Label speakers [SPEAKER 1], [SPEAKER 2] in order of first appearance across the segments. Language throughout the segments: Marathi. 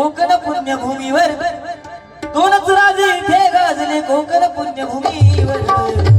[SPEAKER 1] कोकण पुण्यभूमीवर. दोनच राजे इथे गाजले कोकण पुण्यभूमीवर.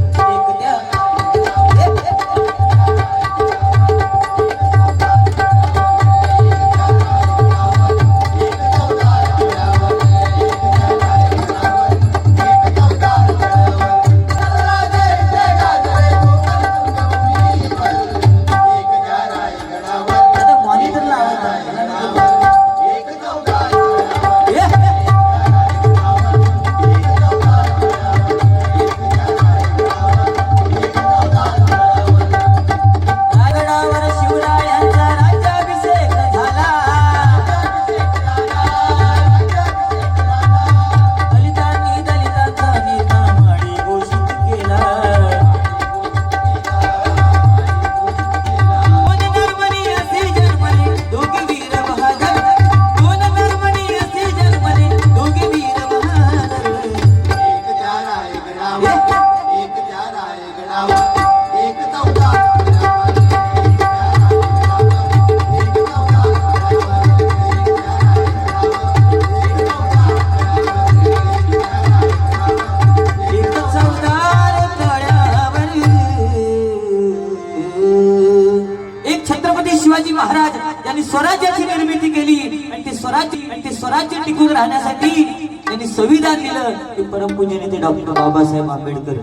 [SPEAKER 1] शिवाजी महाराज यांनी स्वराज्याची निर्मिती केली आणि ते स्वराज्य आणि ते स्वराज्य टिकून राहण्यासाठी त्यांनी संविधान दिलं ते परमपूज्य नेते डॉक्टर बाबासाहेब आंबेडकर.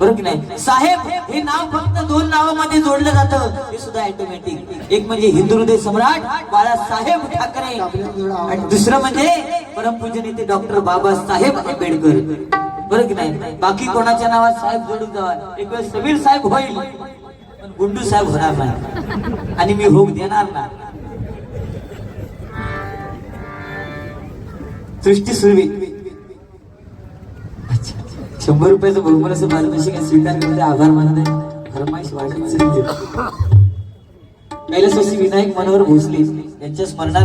[SPEAKER 1] बरोबर की नाही? साहेब हे नाव फक्त दोन नावामध्ये जोडलं जातं. हे सुद्धा ऑटोमॅटिक एक म्हणजे हिंदू हृदय सम्राट बाळासाहेब ठाकरे. आणि दुसरं म्हणजे परमपूज्य नेते डॉक्टर बाबासाहेब आंबेडकर. बरोबर की नाही? बाकी कोणाच्या नावात साहेब जोडून जावा? एक वेळ समीर साहेब होईल. पण गुंडू साहेब होणार नाही. आणि मी होऊ देणार ना सृष्टी सुरवी. शंभर रुपयाचं बहुमान असं पारितोषिक स्वीकार करते आभार मानत आहे. फरमाईश वाढत कैलासवासी विनायक मनोहर भोसले यांच्या स्मरणात